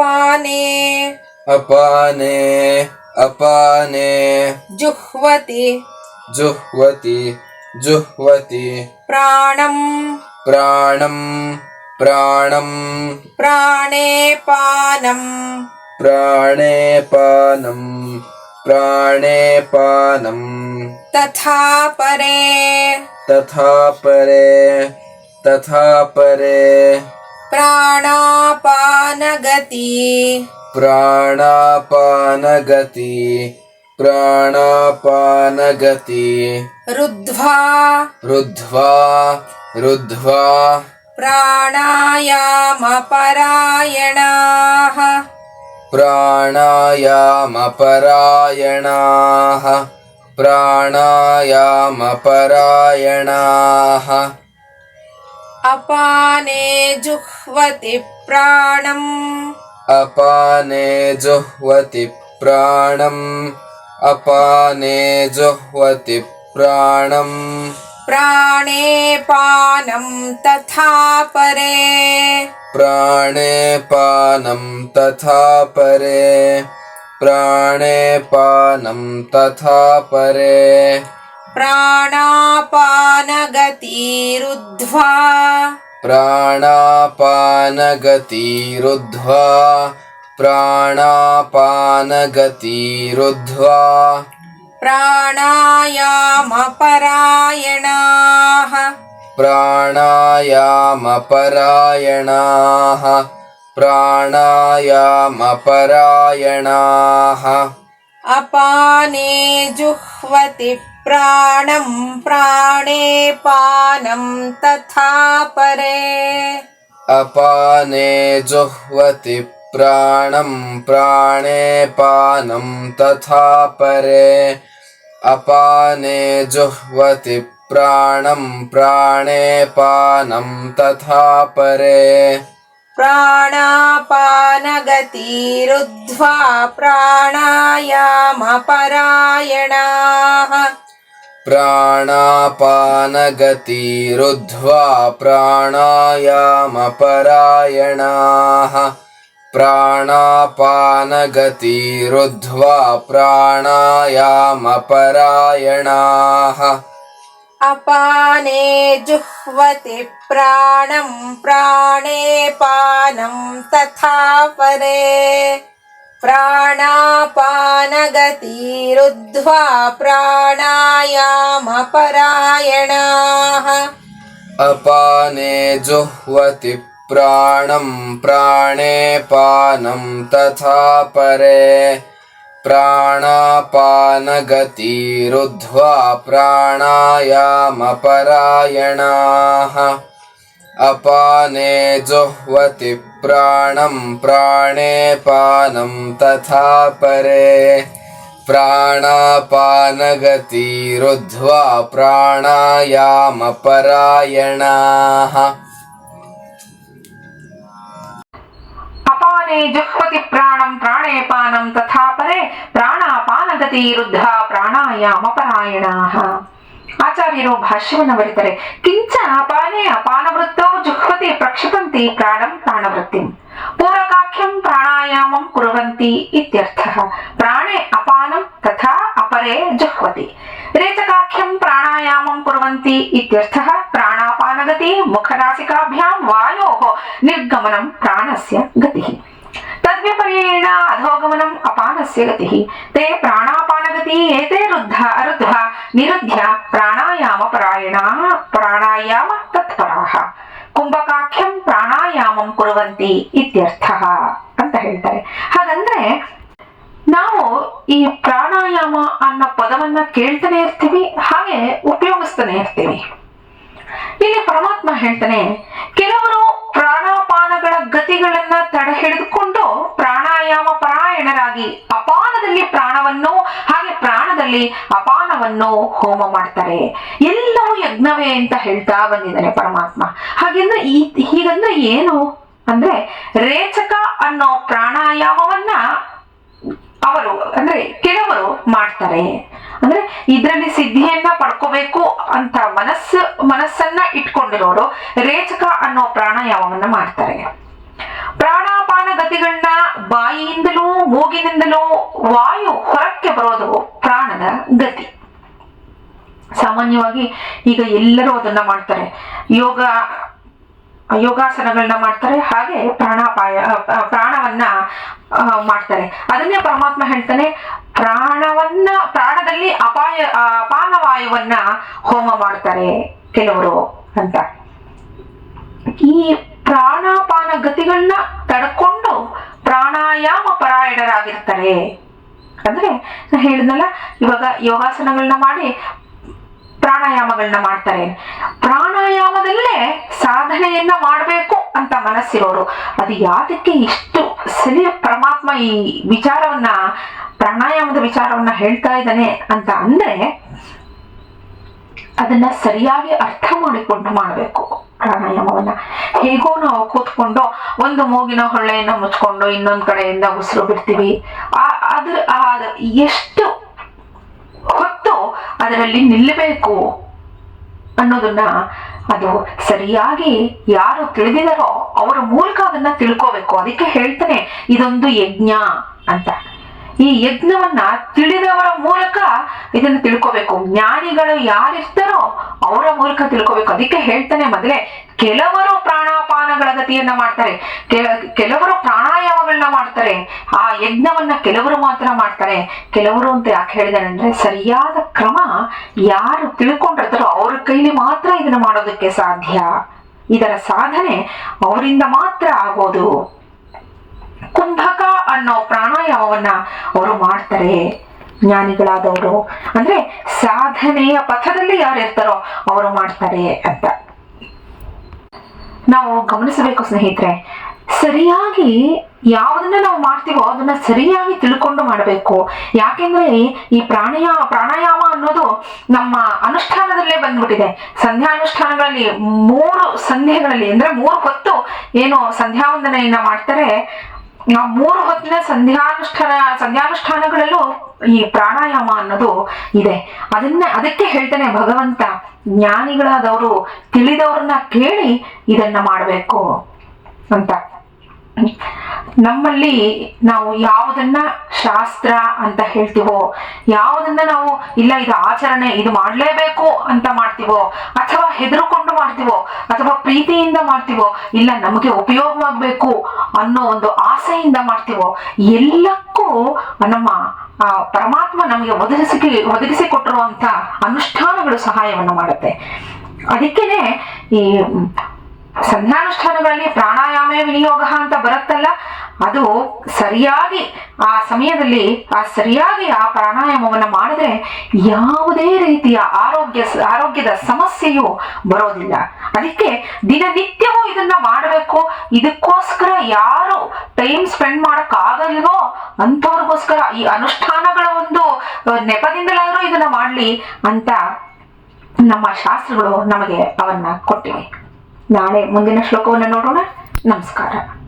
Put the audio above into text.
अपाने। अपाने अपाने। जुह्वति। जुह्वति जुह्वति। प्राणे। पानम प्राणे। पानम प्राणे पानम तथा परे। तथा परे तथा परे। प्राणापानगति। प्राणापानगति। प्राणापानगति। रुद्ध्वा। रुद्ध्वा। रुद्ध्वा। प्राणायामपरायणाः। प्राणायामपरायणाः। प्राणायामपरायणाः। अपाने जुह्वति प्राणम्। अपाने जुह्वति प्राणम्। अपाने जुह्वति प्राणम्। प्राणे पानम् तथा परे। प्राणे पानम् तथा परे। प्राणे पानम् तथा परे। प्राणापानगती रुद्ध्वा प्राणापानगतिरुद्ध्वा। प्राणायामपरायणाः। प्राणायामपरायणाः। प्राणायामपरायणाः। अपाने जुह्वति णम् प्राणे पानम् तथा परे। अपाने जुह्वति प्राणम् प्राणे पानम् तथा परे। अपाने जुह्वति प्राणम् प्राणे पानम् तथा परे। प्राणापानगतिरुद्ध्वा प्राणायामपरायणाः। प्राणापानगतिरुद्ध्वा प्राणायामपरायणाः। प्राणापानगतिरुद्ध्वा प्राणायामपरायणाः। अपाने जुह्वति प्राणं प्राणे पानम् तथा परे। प्राणापानगतिरुद्ध्वा प्राणायामपरायणाः। अपाने जुह्वति प्राणं प्राणे पानम् तथा परे। प्राणापानगतिरुद्ध्वा प्राणायामपरायणाः। अपाने जुह्वति प्राणं प्राणे पानं तथा परे प्राणापानगतिरुद्ध्वा प्राणायामपरायणाः ಅಪಾನೆ ಜುಹ್ವತಿ ಪ್ರಾಣಂ ಪ್ರಾಣೇ ಪಾನಂ ತಥಾ ಪರೆ ಪ್ರಾಣಾಪಾನಗತಿ ವೃದ್ಧ ಪ್ರಾಣಾಯಾಮ ಪರಾಯಣಾಃ ಆಚಾರ್ಯರು ಭಾಷ್ಯವನ್ನು ಬರೀತಾರೆ ಕಿಂಚ ಅಪಾನೆ ಅಪಾನವೃತ್ತೋ प्रक्षपन्ति प्रक्षिपन्ति प्राणं प्राणवृत्तिम् पूरकाख्यं प्राणायामं कुर्वन्ति इत्यर्थः। प्राणे अपानं तथा अपरे जुह्वति। रेचकाख्यं प्राणायामं कुर्वन्ति इत्यर्थः प्राणापानगति मुखनासिकाभ्यां वायोः निर्गमनं प्राणस्य गतिः। तद्विपर्येण अधोगमनम् अपानस्य गतिः। ते प्राणापानगति एते रुद्धा रुद्धा निरुध्य प्राणायामपरायणा प्राणायाम ಪ್ರಾಣಾಯಾಮ ಕುಂಭಕಾಖ್ಯಂ ಪ್ರಾಣಾಯಾಮಂ ಕುರುವಂತಿ ಇತ್ಯರ್ಥ ಅಂತ ಹೇಳ್ತಾರೆ. ಹಾಗಂದ್ರೆ ನಾವು ಈ ಪ್ರಾಣಾಯಾಮ ಅನ್ನೋ ಪದವನ್ನ ಕೇಳ್ತಾನೆ ಇರ್ತೀವಿ, ಹಾಗೆ ಉಪಯೋಗಿಸ್ತಾನೆ ಇರ್ತೀವಿ. ಇಲ್ಲಿ ಪರಮಾತ್ಮ ಹೇಳ್ತಾನೆ, ಕೆಲವರು ಪ್ರಾಣಾಪಾನಗಳ ಗತಿಗಳನ್ನ ತಡೆ ಹಿಡಿದುಕೊಂಡು ಪ್ರಾಣಾಯಾಮ ಪರಾಯಣರಾಗಿ ಅಪಾನದಲ್ಲಿ ಪ್ರಾಣವನ್ನು, ಹಾಗೆ ಪ್ರಾಣದಲ್ಲಿ ಅಪಾನವನ್ನು ಹೋಮ ಮಾಡ್ತಾರೆ. ಎಲ್ಲವೂ ಯಜ್ಞವೇ ಅಂತ ಹೇಳ್ತಾ ಬಂದಿದ್ದಾನೆ ಪರಮಾತ್ಮ. ಹಾಗೆಂದ್ರೆ ಈ, ಹೀಗಂದ್ರೆ ಏನು? ಅಂದ್ರೆ ರೇಚಕ ಅನ್ನೋ ಪ್ರಾಣಾಯಾಮವನ್ನ ಅವರು, ಅಂದ್ರೆ ಕೆಲವರು ಮಾಡ್ತಾರೆ. ಅಂದ್ರೆ ಇದರಲ್ಲಿ ಸಿದ್ಧಿಯನ್ನ ಪಡ್ಕೋಬೇಕು ಅಂತ ಮನಸ್ಸು, ಮನಸ್ಸನ್ನ ಇಟ್ಕೊಂಡಿರೋರು ರೇಚಕ ಅನ್ನೋ ಪ್ರಾಣಾಯಾಮವನ್ನ ಮಾಡ್ತಾರೆ. ಪ್ರಾಣಾಪಾನ ಗತಿಗಳನ್ನ ಬಾಯಿಯಿಂದಲೂ ಮೂಗಿನಿಂದಲೂ ವಾಯು ಹೊರಕ್ಕೆ ಬರೋದು ಪ್ರಾಣದ ಗತಿ. ಸಾಮಾನ್ಯವಾಗಿ ಈಗ ಎಲ್ಲರೂ ಅದನ್ನ ಮಾಡ್ತಾರೆ. ಯೋಗ ಯೋಗಾಸನಗಳನ್ನ ಮಾಡ್ತಾರೆ. ಹಾಗೆ ಪ್ರಾಣಾಪಾಯ ಪ್ರಾಣವನ್ನ ಮಾಡ್ತಾರೆ. ಅದನ್ನೇ ಪರಮಾತ್ಮ ಹೇಳ್ತಾನೆ, ಪ್ರಾಣವನ್ನ, ಪ್ರಾಣದಲ್ಲಿ ಅಪಾಯ ಅಪಾನವಾಯುವನ್ನ ಹೋಮ ಮಾಡ್ತಾರೆ ಕೆಲವರು ಅಂತ. ಈ ಪ್ರಾಣಾಪಾನ ಗತಿಗಳನ್ನ ತಡ್ಕೊಂಡು ಪ್ರಾಣಾಯಾಮ ಪರಾಯಣರಾಗಿರ್ತಾರೆ. ಅಂದ್ರೆ ನಾ ಹೇಳಿದ್ನಲ್ಲ, ಇವಾಗ ಯೋಗಾಸನಗಳನ್ನ ಮಾಡಿ ಪ್ರಾಣಾಯಾಮಗಳನ್ನ ಮಾಡ್ತಾರೆ. ಪ್ರಾಣಾಯಾಮದಲ್ಲೇ ಸಾಧನೆಯನ್ನ ಮಾಡಬೇಕು ಅಂತ ಮನಸ್ಸಿರೋರು. ಅದು ಯಾತಕ್ಕೆ ಇಷ್ಟು ಸಲಿ ಪರಮಾತ್ಮ ಈ ವಿಚಾರವನ್ನ, ಪ್ರಾಣಾಯಾಮದ ವಿಚಾರವನ್ನ ಹೇಳ್ತಾ ಇದ್ದಾನೆ ಅಂತ ಅಂದ್ರೆ ಅದನ್ನ ಸರಿಯಾಗಿ ಅರ್ಥ ಮಾಡಿಕೊಂಡು ಮಾಡಬೇಕು ಪ್ರಾಣಾಯಾಮವನ್ನ. ಹೇಗೋ ನಾವು ಕೂತ್ಕೊಂಡು ಒಂದು ಮೂಗಿನ ಹೊಳ್ಳೆಯನ್ನು ಮುಚ್ಕೊಂಡು ಇನ್ನೊಂದ್ ಕಡೆಯಿಂದ ಉಸಿರು ಬಿಡ್ತೀವಿ. ಆ ಅದ್ರ ಆ, ಎಷ್ಟು ಅದರಲ್ಲಿ ನಿಲ್ಲಬೇಕು ಅನ್ನೋದನ್ನ ಅದು ಸರಿಯಾಗಿ ಯಾರು ತಿಳಿದಿದಾರೋ ಅವರ ಮೂಲಕ ಅದನ್ನ ತಿಳ್ಕೋಬೇಕು. ಅದಕ್ಕೆ ಹೇಳ್ತಾನೆ, ಇದೊಂದು ಯಜ್ಞ ಅಂತ. ಈ ಯಜ್ಞವನ್ನ ತಿಳಿದವರ ಮೂಲಕ ಇದನ್ನ ತಿಳ್ಕೋಬೇಕು. ಜ್ಞಾನಿಗಳು ಯಾರಿರ್ತಾರೋ ಅವರ ಮೂಲಕ ತಿಳ್ಕೋಬೇಕು. ಅದಕ್ಕೆ ಹೇಳ್ತಾನೆ ಮೊದಲೇ, ಕೆಲವರು ಪ್ರಾಣಾಪಾನಗಳ ಗತಿಯನ್ನ ಮಾಡ್ತಾರೆ. ಕೆಲ- ಕೆಲವರು ಪ್ರಾಣಾಯಾಮಗಳನ್ನ ಮಾಡ್ತಾರೆ. ಆ ಯಜ್ಞವನ್ನ ಕೆಲವರು ಮಾತ್ರ ಮಾಡ್ತಾರೆ. ಕೆಲವರು ಅಂತ ಯಾಕೆ ಹೇಳಿದಾರೆ ಸರಿಯಾದ ಕ್ರಮ ಯಾರು ತಿಳ್ಕೊಂಡಿರ್ತಾರೋ ಅವ್ರ ಕೈಲಿ ಮಾತ್ರ ಇದನ್ನ ಮಾಡೋದಕ್ಕೆ ಸಾಧ್ಯ. ಇದರ ಸಾಧನೆ ಅವರಿಂದ ಮಾತ್ರ ಆಗೋದು. ಕುಂಭಕ ಅನ್ನೋ ಪ್ರಾಣಾಯಾಮವನ್ನ ಅವರು ಮಾಡ್ತಾರೆ. ಜ್ಞಾನಿಗಳಾದವರು. ಅಂದ್ರೆ ಸಾಧನೆಯ ಪಥದಲ್ಲಿ ಯಾರು ಇರ್ತಾರೋ ಅವರು ಮಾಡ್ತಾರೆ ಅಂತ. ನಾವು ಗಮನಿಸಬೇಕು ಸ್ನೇಹಿತರೆ, ಸರಿಯಾಗಿ ಯಾವುದನ್ನ ನಾವು ಮಾಡ್ತೀವೋ ಅದನ್ನ ಸರಿಯಾಗಿ ತಿಳ್ಕೊಂಡು ಮಾಡಬೇಕು. ಯಾಕೆಂದ್ರೆ ಈ ಪ್ರಾಣಾಯಾಮ ಪ್ರಾಣಾಯಾಮ ಅನ್ನೋದು ನಮ್ಮ ಅನುಷ್ಠಾನದಲ್ಲೇ ಬಂದ್ಬಿಟ್ಟಿದೆ. ಸಂಧ್ಯಾನುಷ್ಠಾನಗಳಲ್ಲಿ ಮೂರು ಸಂಧ್ಯೆಗಳಲ್ಲಿ, ಅಂದ್ರೆ ಮೂರು ಹೊತ್ತು ಏನು ಸಂಧ್ಯಾ ವಂದನೆಯನ್ನ ಮಾಡ್ತಾರೆ. ಆ ಮೂರು ಹೊತ್ತಿನ ಸಂಧ್ಯಾನುಷ್ಠಾನ, ಸಂಧ್ಯಾನುಷ್ಠಾನಗಳಲ್ಲೂ ಈ ಪ್ರಾಣಾಯಾಮ ಅನ್ನೋದು ಇದೆ. ಅದನ್ನ, ಅದಕ್ಕೆ ಹೇಳ್ತಾನೆ ಭಗವಂತ, ಜ್ಞಾನಿಗಳಾದವರು ತಿಳಿದವ್ರನ್ನ ಕೇಳಿ ಇದನ್ನ ಮಾಡಬೇಕು ಅಂತ. ನಮ್ಮಲ್ಲಿ ನಾವು ಯಾವುದನ್ನ ಶಾಸ್ತ್ರ ಅಂತ ಹೇಳ್ತೀವೋ, ಯಾವುದನ್ನ ನಾವು ಇಲ್ಲ ಇದು ಆಚರಣೆ, ಇದು ಮಾಡಲೇಬೇಕು ಅಂತ ಮಾಡ್ತೀವೋ, ಅಥವಾ ಹೆದರುಕೊಂಡು ಮಾಡ್ತೀವೋ, ಅಥವಾ ಪ್ರೀತಿಯಿಂದ ಮಾಡ್ತೀವೋ, ಇಲ್ಲ ನಮಗೆ ಉಪಯೋಗವಾಗಬೇಕು ಅನ್ನೋ ಒಂದು ಆಸೆಯಿಂದ ಮಾಡ್ತೀವೋ, ಎಲ್ಲಕ್ಕೂ ನಮ್ಮ, ಆ, ಪರಮಾತ್ಮ ನಮಗೆ ಒದಗಿಸಿ ಒದಗಿಸಿ ಕೊಟ್ಟಿರುವಂತ ಅನುಷ್ಠಾನಗಳು ಸಹಾಯವನ್ನು ಮಾಡುತ್ತೆ. ಅದಕ್ಕೇನೆ ಈ ಸಂಧ್ಯಾನುಷ್ಠಾನಗಳಲ್ಲಿ ಪ್ರಾಣಾಯಾಮ ವಿನಿಯೋಗ ಅಂತ ಬರುತ್ತಲ್ಲ, ಅದು ಸರಿಯಾಗಿ ಆ ಸಮಯದಲ್ಲಿ, ಆ ಸರಿಯಾಗಿ ಆ ಪ್ರಾಣಾಯಾಮವನ್ನು ಮಾಡಿದ್ರೆ ಯಾವುದೇ ರೀತಿಯ ಆರೋಗ್ಯ, ಆರೋಗ್ಯದ ಸಮಸ್ಯೆಯು ಬರೋದಿಲ್ಲ. ಅದಕ್ಕೆ ದಿನನಿತ್ಯವೂ ಇದನ್ನ ಮಾಡಬೇಕು. ಇದಕ್ಕೋಸ್ಕರ ಯಾರು ಟೈಮ್ ಸ್ಪೆಂಡ್ ಮಾಡಕ್ ಆಗಲ್ವೋ ಅಂಥವ್ರಿಗೋಸ್ಕರ ಈ ಅನುಷ್ಠಾನಗಳ ಒಂದು ನೆಪದಿಂದಲಾದ್ರೂ ಇದನ್ನ ಮಾಡ್ಲಿ ಅಂತ ನಮ್ಮ ಶಾಸ್ತ್ರಗಳು ನಮಗೆ ಅವನ್ನ ಕೊಟ್ಟಿವೆ. ನಾಳೆ ಮುಂದಿನ ಶ್ಲೋಕವನ್ನು ನೋಡೋಣ. ನಮಸ್ಕಾರ.